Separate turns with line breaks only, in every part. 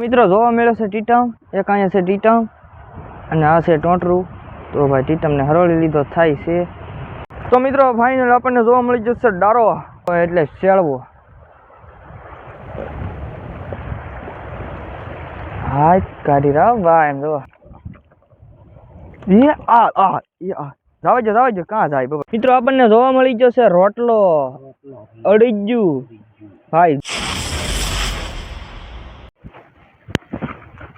મિત્રો જોવો મેલો છે ટીટા એક આયા છે ટીટા અને આ છે ટાંટરૂ તો ભાઈ થી તમને હરોળી લીધો થાય છે તો મિત્રો ફાઈનલ આપણે જોવા મળી જો છે ડારો એટલે સેળવો આઈ કરી રહા ભાઈ જો ય આ આ ય આ જાવજો જાવજો ક્યાં જાય બબ મિત્રો આપણને જોવા મળી જો છે રોટલો અડજ્યુ ભાઈ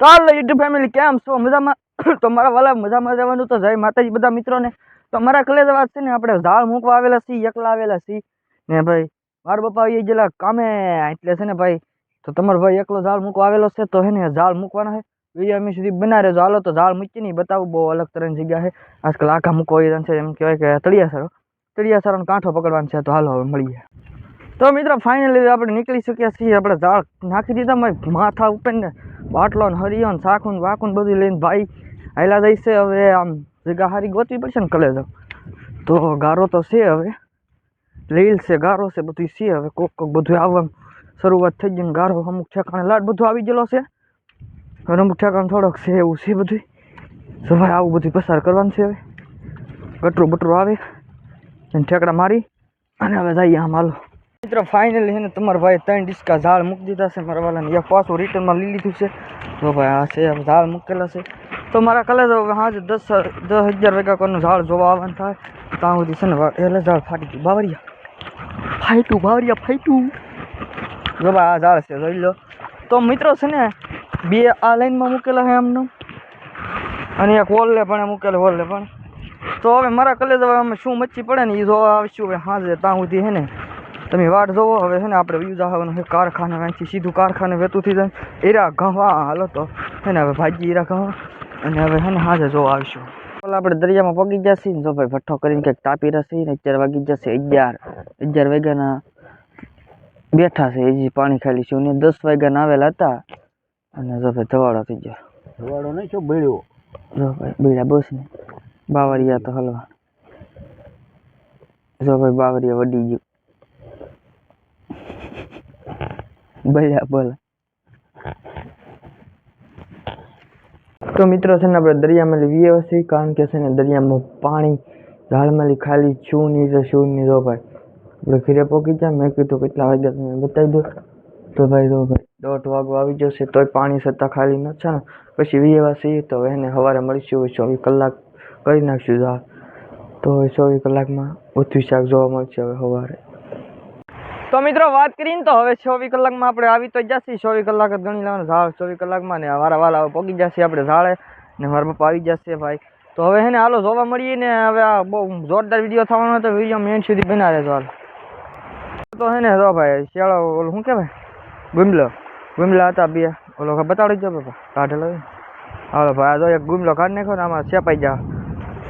قالو یوٹیوب ફેમિલી કેમ સો મજામાં તો મારા વાલા મજામાં રહેવાનું તો જય માતાજી બધા મિત્રોને તો મારા કલેજ આવા છે ને આપણે ઝાળ મૂકવા આવેલા છીએ એકલા આવેલા છીએ ને ભાઈ માર બપપા અહીં જેલા કામે આટલે છે ને ભાઈ તો તમાર ભાઈ એકલો ઝાળ મૂકવા આવેલો છે તો હે ને ઝાળ મૂકવાના છે વીડિયો અમે સુધી બના રે જો હાલો તો ઝાળ મૂક્યું ની બતાવ બહુ અલગ તરહની જગ્યા છે આ કલાક હમકો ઈન છે એમ કહેવાય કે તડિયા સારો તડિયા સારાને કાંઠો પકડવાનો છે તો હાલો હવે મળી જ તો મિત્રો ફાઇનલી આપણે નીકળી શક્યા છીએ આપણે ઝાળ નાખી દીધા માથા ઉપર ને બાટલો ને હરિયન સાખું ને વાકું બધું લઈને ભાઈ આયલા જાય છે હવે આમ જગ્યા હારી ગોતવી પડશે ને કલે તો ગારો તો છે હવે લીલ છે ગારો છે બધું છે હવે કોક કોક બધું આવવાનું શરૂઆત થઈ ગઈ ને ગારો અમુક ઠેકાણે લાડ બધું આવી ગયેલો છે અને અમુક ઠેકાણ થોડોક છે એવું છે બધું સવારે આવું બધું પસાર કરવાનું છે હવે ગટરું બટરું આવે અને ઠેકડા મારી અને હવે જઈએ આમ હાલો मित्र फाइनल है ना तुम्हारे भाई तीन डिस्क झाड़ मुक दीदा से मरवा लेने या पास रिटर्न में ली ली थी तो भाई हाँ से झाड़ मुकेला से तो मारा कल जो वहाँ से दस दस हज़ार रुपये का झाड़ जो आवन था तो झाड़ फाटी थी बावरिया फाइटू बावरिया फाइटू जो भाई झाड़ से रही लो तो मित्रों से ना बी आ लाइन में मुकेला है हमने अने एक वॉल ले पड़े मुकेले वॉल ले पड़े तो हमें मारा कल जो हमें शू मच्छी पड़े ना ये जो आवश्यू हाँ से ताँ है ना તમે વાડ જોવો હવે છે ને આપણે વિયુ જવાનું છે કારખાનામાં સીધું કારખાના વેતું થી જઈરા ઘવા હાલો તો અને હવે ભાજી રાખા અને હવે હેને હાથે જો આવશું આપણે દરિયામાં પગે જ્યાસી ને જો ભાઈ પઠ્ઠો કરીને કઈ તાપી રહેશે ને 14 વાગી જશે 11 1000 વાગેના બેઠા છે ઈજી પાણી ખાલી છે ને 10 વાગેન આવેલા હતા અને જો ભાઈ ધવાળો થઈ ગયો
ધવાળો નહિ છો બળ્યો
બળ્યા બસ ને બાવરિયા તો હલવા જો ભાઈ બાવરિયા વડીજી બોલા બોલા તો મિત્રો છે ને આપણે દરિયામાં લઈએ છીએ કારણ કે છે ને દરિયામાં પાણી ઝાડમાં ખાલી છું નહીં તો શું નહીં તો ભાઈ એટલે ઘીરે પહોંચી જાય મેં કીધું કેટલા વાગ્યા તમે બતાવી દો તો ભાઈ તો ભાઈ દોઢ વાગો આવી જશે તોય પાણી છતાં ખાલી ન છે ને પછી વીએવા છીએ તો એને સવારે મળીશું ચોવીસ કલાક કરી નાખશું ઝાડ તો ચોવીસ કલાકમાં ઓછી શાક જોવા મળશે હવે સવારે તો મિત્રો વાત કરી ને તો હવે 6 વી કલાક માં આપણે આવી તો જ જશે 6 વી કલાક જ ગણી લાવના ઝાડ 6 વી કલાક માં ને આ વારા વાલા પોગી જશે આપણે ઝાડે ને માર બાપા આવી જશે ભાઈ તો હવે હે ને હાલો જોવા મળીએ ને હવે આ જોરદાર વિડિયો થવાનું તો વિડિયો મેન સુધી બનારે તો હાલો તો હે ને જો ભાઈ શેળો ઓલું હું કે ભાઈ ગુમળો ગુમલા હતા બે ઓલો કા બતાવી દે બાપા કાઢ લે આવો ભાઈ આ જો એક ગુમળો કાઢ નેખો ને આમાં સે પાઈ જા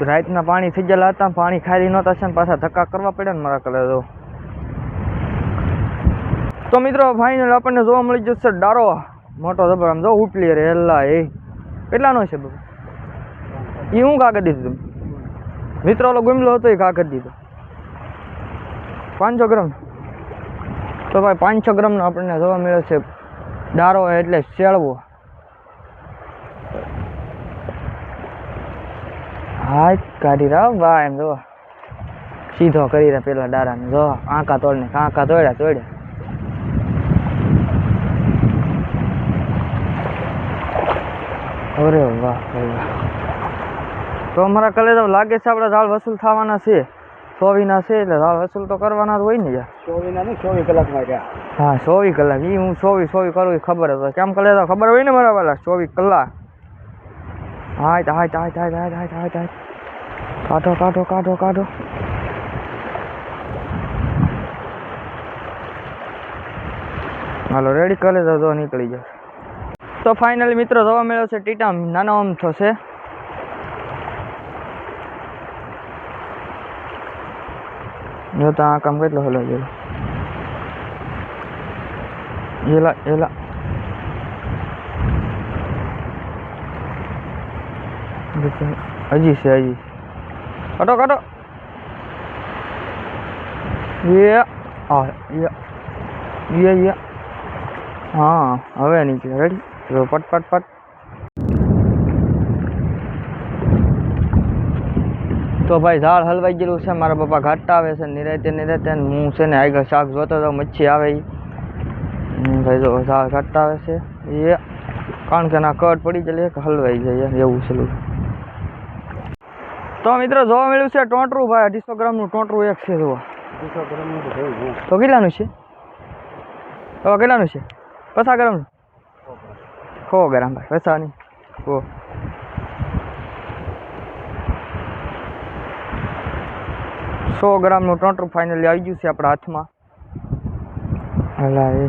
સુ રાતના પાણી થઈ જેલા હતા પાણી ખાલી નતો છે ને પાછા ધક્કા કરવો પડ્યા ને મારા કલે જો તો મિત્રો ફાઇનલ આપણને જોવા મળી જશે ડારો મોટો જબર આમ જો ઉપલી રેલા એ કેટલાનો છે બાબુ એ હું કાગળ દીધું મિત્રો ઓલો ગુમલો હતો એ કાગળ દીધો પાંચસો ગ્રામ તો ભાઈ પાંચસો ગ્રામનો આપણને જોવા મળે છે ડારો એટલે શેળવો હા કાઢી રહ્યા ભાઈ એમ જોવા સીધો કરી રહ્યા પેલા ડારાને જો આંકા તોડને આંકા તોડ્યા તોડ્યા અરે વાહ તો અમારા કલે તો લાગે છે આપણે ઝાડ વસૂલ થવાના છે સોવીના છે એટલે ઝાડ વસૂલ તો કરવાના જ હોય ને યાર
સોવીના નહીં ચોવીસ કલાકમાં ગયા
હા ચોવીસ કલાક એ હું ચોવીસ ચોવીસ કરું એ ખબર હતો કેમ કલે તો ખબર હોય ને મારા વાલા ચોવીસ કલાક હાય હાય હાય હાય હાય હાય હાય હાય કાઢો કાઢો કાઢો કાઢો હાલો રેડી કરે તો નીકળી જાય तो फाइनल मित्रों जो मिलो टीटाम नम थे जो तो आ काम कितल हलो जो हजी से हजी कटो कटो ये ये ये हाँ हमें नीचे रेडी करो पट पट पट तो भाई झाड़ हलवाई गए से मारा पप्पा घट आए निरहते निरहते हूँ से आग शाक जो तो मच्छी आए भाई जो झाड़ घट आए से ये कारण के ना कट पड़ी चले हलवाई जाइए यू चलू तो मित्र जो मिले
से टोटरू भाई अढ़ी सौ
ग्राम टोटरू एक से तो के पचास ग्राम કો ગ્રામ પૈસા ની ઓ 100 ગ્રામ નો ટંટોફાઇનલી આવી ગયું છે આપણા હાથમાં આલે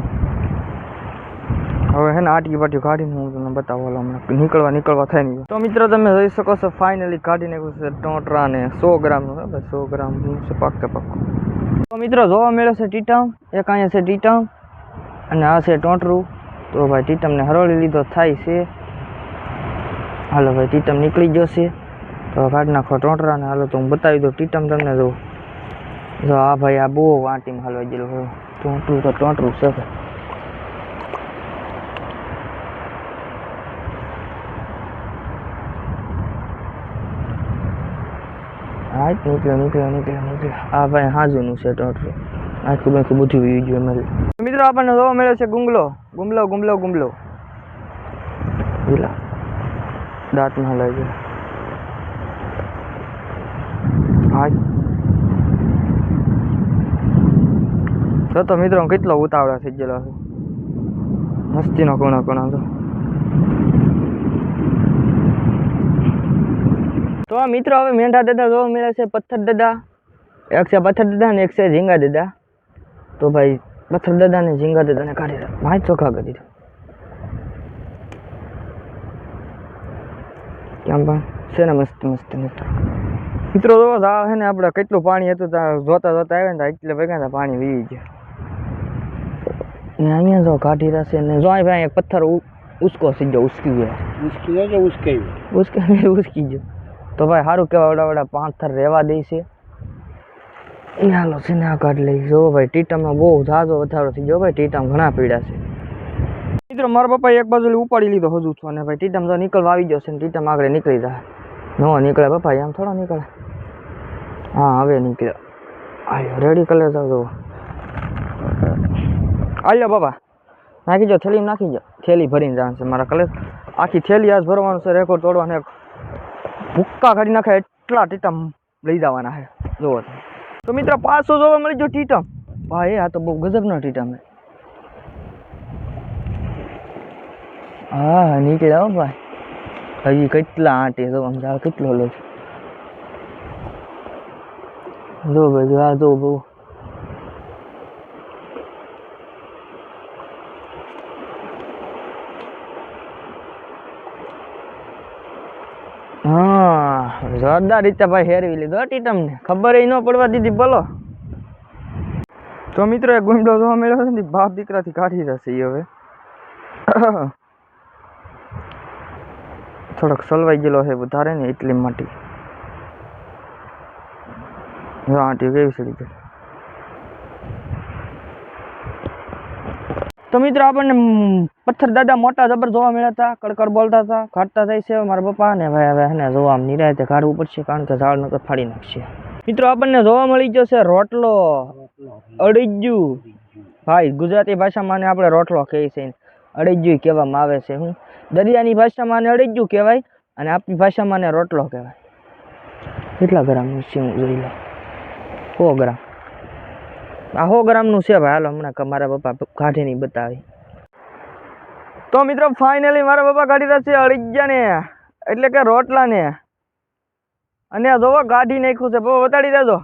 હવે હેને આટી કટી કાઢી મૂકું નંબર તવલા નીકળવા નીકળવા થઈ નહી તો મિત્રો તમે જોઈ શકો છો ફાઇનલી કાઢી નાખ્યું છે ટંટરાને 100 ગ્રામ નું 100 ગ્રામ નું સપક પકકો તો મિત્રો જોવો મળ્યો છે ટીટા એક આયા છે ટીટા અને આ છે ટંટરૂ तो भाई थी तमने हरोली लीधो थाई से हलो भाई टीटम निकली गयो से तो घाट नाखो टोटरा ने हलो तो हूँ बता दो टीटम तमने दो जो आ भाई आ बो वाटी में हलवाई गेलो टोटरू तो टोटरू से निकलो निकलो निकलो निकलो आ भाई हाजू नु से टोटरू આખી બાકી બધી વિડીયો અમારી મિત્રો આપણને જોવા મળ્યો છે ગુંગલો ગુમલો ગુમલો ગુમલો દાંતમાં હલાય લાગે હા તો મિત્રો કેટલો ઉતાવળા થઈ ગયેલો છે મસ્તીનો કોણા કોણા તો તો મિત્રો હવે મેંઢા દાદા જોવા મળે છે પથ્થર દાદા એક છે પથ્થર દાદા ને એક છે ઝીંગા દાદા તો ભાઈ પથ્થર દાદાને ઝિંગા દેને ગાડીમાં માંચો કાગડિતો યમ્બા સે નમસ્તે નમસ્તે મિત્રો જો જો છે ને આપડા કેટલું પાણી હતું જાતો જાતો આવે ને આટલે વગાના પાણી વીઈ ગયું અહીંયા જો ગાડી રા છે ને જો ભાઈ એક પથ્થર ઉસકો સીજો ઉસકી હોય
ઉસકી ને જો ઉસકેય
ઉસકે ને ઉસકી જો તો ભાઈ હારું કેવા વડા વડા પથ્થર રેવા દે છે लो सीना कर ले जो भाई टीटम में बहुत झाजो वारो थी जो भाई टीटम घना पीड़ा से मित्र मार पप्पा एक बाजू उपाड़ी लीधो हजू छो भाई टीटम जो निकल आई जाओ टीटम आगे निकली जाए न निकले पप्पा आम थोड़ा निकले हाँ हमें निकल आयो रेडी कर ले जाओ आलो बाबा नाखी जाओ थैली नाखी जाओ थैली भरी जान से मार कले आखी थैली आज भरवा से रेकॉर्ड तोड़वा भूक्का खड़ी नाखा एट्ला टीटम लई जावा है जो था। તો મિત્ર પાછો જોવા મળી જો ટીટમ ભાઈ આ તો બહુ ગજબનો ટીટમ છે હા નીકળ્યા હો ભાઈ હજી કેટલા આંટે જો સમજાવે કેટલો લો છે જો ભાઈ આ જો બહુ જોરદાર રીતે ભાઈ હેરવી લીધો તમને ખબર ન પડવા દીધી બોલો તો મિત્રો એ ગુંડો જોવા મળ્યો છે ને બાપ દીકરાથી કાઢી જશે હવે થોડોક સલવાઈ ગયેલો છે વધારે ને એટલી માટી હા ટીવી કેવી છે તો મિત્રો આપણને પથ્થર દાદા મોટા જબર જોવા મળ્યા હતા કડકડ બોલતા હતા ખાટતા થાય છે મારા પપ્પા ને ભાઈ હવે એને જોવા આમ નિરાયતે કાઢવું પડશે કારણ કે ઝાડ નકર ફાડી નાખશે મિત્રો આપણને જોવા મળી ગયો છે રોટલો અડીજ્યું ભાઈ ગુજરાતી ભાષામાં આને આપણે રોટલો કહીએ છીએ અડીજ્યું કહેવામાં આવે છે હું દરિયાની ભાષામાં આને અડીજ્યું કહેવાય અને આપણી ભાષામાં આને રોટલો કહેવાય કેટલા ગ્રામનું છે હું જોઈ લઉં સો ગ્રામ આહો ગ્રામનું છે ભાઈ હાલ હમણાં મારા પપ્પા કાઢી નહીં બતાવી તો મિત્રો ફાઇનલી મારા પપ્પા કાઢી રહ્યા છે અળિયાને એટલે કે રોટલાને અને આ જોવો કાઢી નાખ્યું છે પપ્પા બતાડી દેજો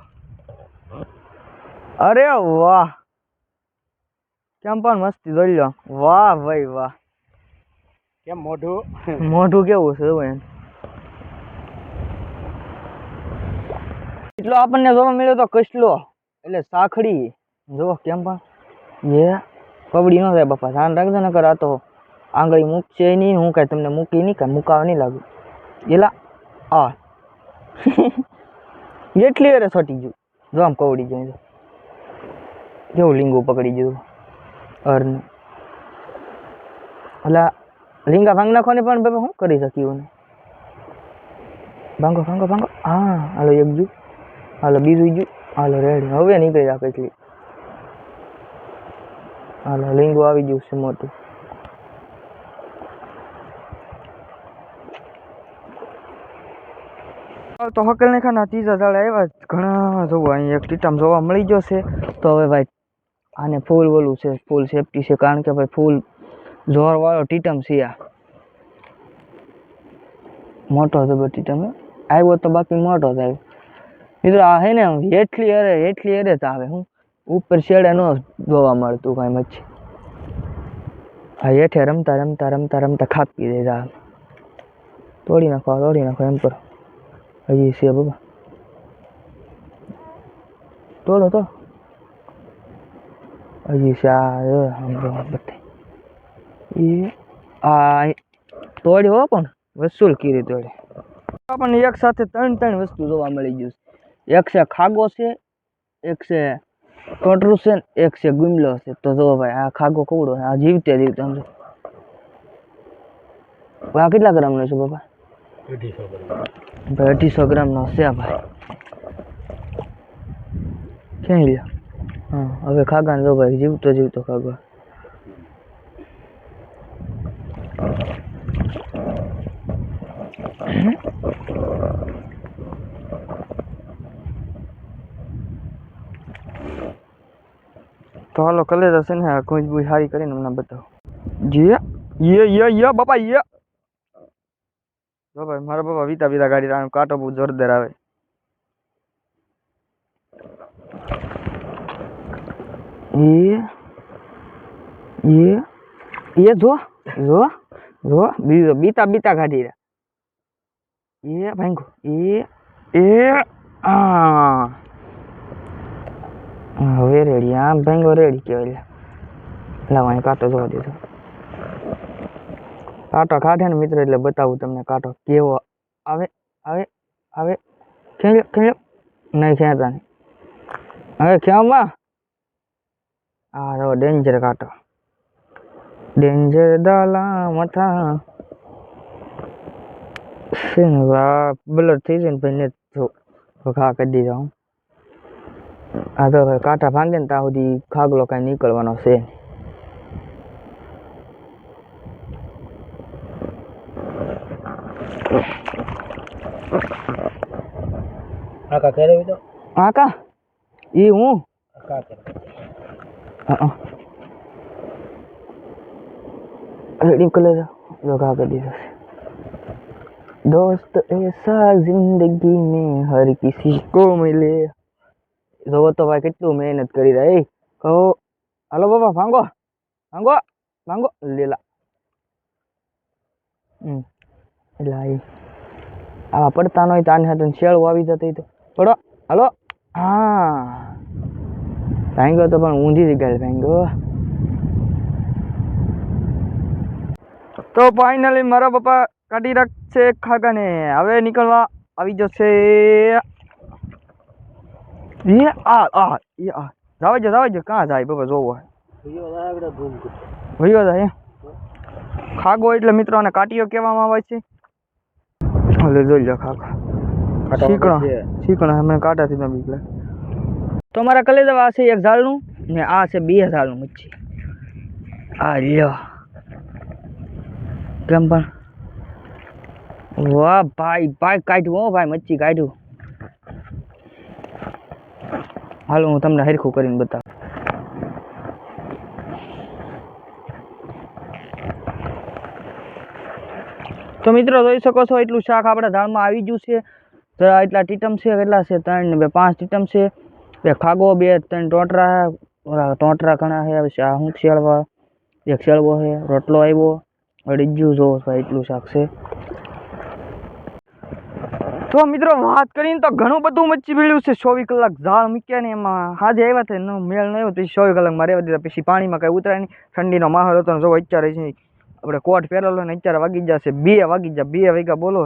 અરે વાહ કેમ પણ મસ્તી જોઈ લો વાહ ભાઈ વાહ
કેમ મોઢું
મોઢું કેવું છે એમ એટલો આપણને જોવા મળ્યો તો કસલો એટલે સાખડી જો કેમ પણ એ કબડી ન થાય બાપા ધ્યાન રાખજો ને કરા તો આંગળી મૂકશે નહીં હું કાંઈ તમને મૂકી નહીં કાંઈ મૂકાવા નહીં લાગુ એલા આ એટલી અરે છોટી ગયું જો આમ કવડી જાય કેવું લીંગો પકડી ગયું અરનું ઓલા લીંગા ભાંગ નાખવાની પણ બાપા શું કરી શક્યું ભાંગો ભાંગો ભાંગો હા હાલો એક જુ હાલો બીજું જુ હાલો રેડી હવે નીકળી રાખે એટલી અને લિંગો આવી જો છે મોટો તો હકલ ન ખાના 30000 આયા ઘણા જો અહીં એક ટિટમ જોવા મળી ગયો છે તો હવે ભાઈ આને ફૂલ બોલુ છે ફૂલ સેફટી છે કારણ કે ભાઈ ફૂલ જોરવાળો ટિટમ છે આ મોટો જો બટ ટિટમ આયો તો બાકી મોટો થાય વિદ આ હે ને હે ક્લિયર હે ક્લિયર જ આવે હું ઉપર શેડે ન જોવા મળતું કાંઈ મચ્છી હા હેઠે રમતા રમતા રમતા રમતા ખાપી દેતા તોડી નાખો તોડી નાખો એમ કરો હજી છે બાબા તોડો તો હજી છે આ બધી એ આ તોડી હો પણ વસૂલ કીરી તોડી આપણને એક સાથે ત્રણ ત્રણ વસ્તુ જોવા મળી ગયું એક છે ખાગો છે એક છે કટરું છે ને એક છે ગુમલો છે તો જો ભાઈ આ ખાગો કવડો છે આ જીવતે જીવતે સમજો આ કેટલા ગ્રામનો છે
બાપા
ભાઈ અઢીસો ગ્રામનો છે આ ભાઈ ક્યાં લ્યો હા હવે ખાગા જો ભાઈ જીવતો જીવતો ખાગો Mm-hmm. તો હાલો કલેજ હશે ને ગુંજ બુંજ સારી કરીને હમણાં બતાવો જે યે યે યે બાપા યે જો ભાઈ મારા બાપા વિતા વિતા ગાડી કાંટો બહુ જોરદાર આવે એ એ એ જો જો જો બીજો બીતા બીતા કાઢી રહ્યા એ ભાંગો એ એ આ હવે રેડી આમ ભેંગો રેડી કહેવાય લાવવાની કાંટો જોવા દીધો કાંટો કાઢે ને મિત્રો એટલે બતાવું તમને કાંટો કેવો આવે આવે આવે ખેંચો ખેંચો નહીં ખેંચતા નહીં હવે ખેંચમાં આ રહો ડેન્જર કાંટો ડેન્જર દાલા મથા છે ને બ્લર થઈ જાય ને ભાઈને જો ખા કરી દીધા હું આ તો કાંટા ભાંગે ને ત્યાં સુધી ખાગલો કાંઈ નીકળવાનો છે
આકા કેરે
તો આકા ઈ હું
આકા
હા रेडियो कलर लगा कर दिया दोस्त ऐसा जिंदगी में हर किसी को मिले જોવો તો ભાઈ કેટલું મહેનત કરી રહ્યા કહો હાલો બાબા ભાંગો ભાંગો ભાંગો લીલા હમ એટલે આવા પડતા નહીં તો આની હાથે શેળો આવી જતી તો પડો હાલો હા ભાંગ્યો તો પણ ઊંધી જગ્યાએ ભાંગ્યો તો ફાઈનલી મારા પપ્પા કાઢી રાખશે ખાગાને હવે નીકળવા આવી જશે Nie, a, a, i a. Dawajcie, dawajcie, કાં જાય બાબા જોવો ભયો જાય ખાગો એટલે મિત્રો ને કાટીઓ કહેવામાં આવે છે એટલે જોઈ લો ખાગો શીકણા શીકણા અમે કાંટાથી ના બીકલા તો અમારા કલેજા આ છે એક ઝાડનું ને આ છે બે ઝાડનું મચ્છી આ લ્યો કેમ પણ વાહ ભાઈ ભાઈ કાઢ્યું હો ભાઈ મચ્છી કાઢ્યું हेलो तुमने हरखू करीन बता तो मित्रों જોઈ શકો છો એટલું શાક આપડે ઢાળમાં આવી ગયું છે એટલા ટિટમ છે કેટલા છે 3 ને 2 5 ટિટમ છે બે ખાગો બે ત્રણ ટોટરા ટોટરા ઘણા છે શા હું છેળવા છેળબો છે રોટલો આવ્યો પડીયું જો છો એટલું શાક છે તો મિત્રો વાત કરીને તો ઘણું બધું મચી પડ્યું છે ચોવીસ કલાક ઝાડ મૂક્યા ને એમાં હાજે આવ્યા છે ન મેળ ન આવ્યો પછી ચોવીસ કલાકમાં રહેવા દીધા પછી પાણીમાં કાંઈ ઉતરાય નહીં ઠંડીનો માહોલ હતો જો અત્યારે છે આપણે કોટ પહેરેલો ને અત્યારે વાગી જશે બે વાગી જા બે વાગ્યા બોલો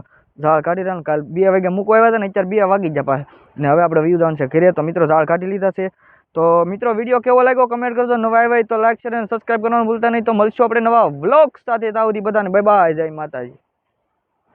ઝાડ કાઢી રહ્યા કાલ બે વાગ્યા મૂકવા આવ્યા હતા ને અત્યારે બે વાગી જા પાસે ને હવે આપણે વ્યૂ છે ઘરે તો મિત્રો ઝાડ કાઢી લીધા છે તો મિત્રો વિડીયો કેવો લાગ્યો કમેન્ટ કરજો નવા આવ્યા તો લાઈક છે અને સબસ્ક્રાઈબ કરવાનું ભૂલતા નહીં તો મળશું આપણે નવા વ્લોગ સાથે તાવરી બધાને બાય બાય જય માતાજી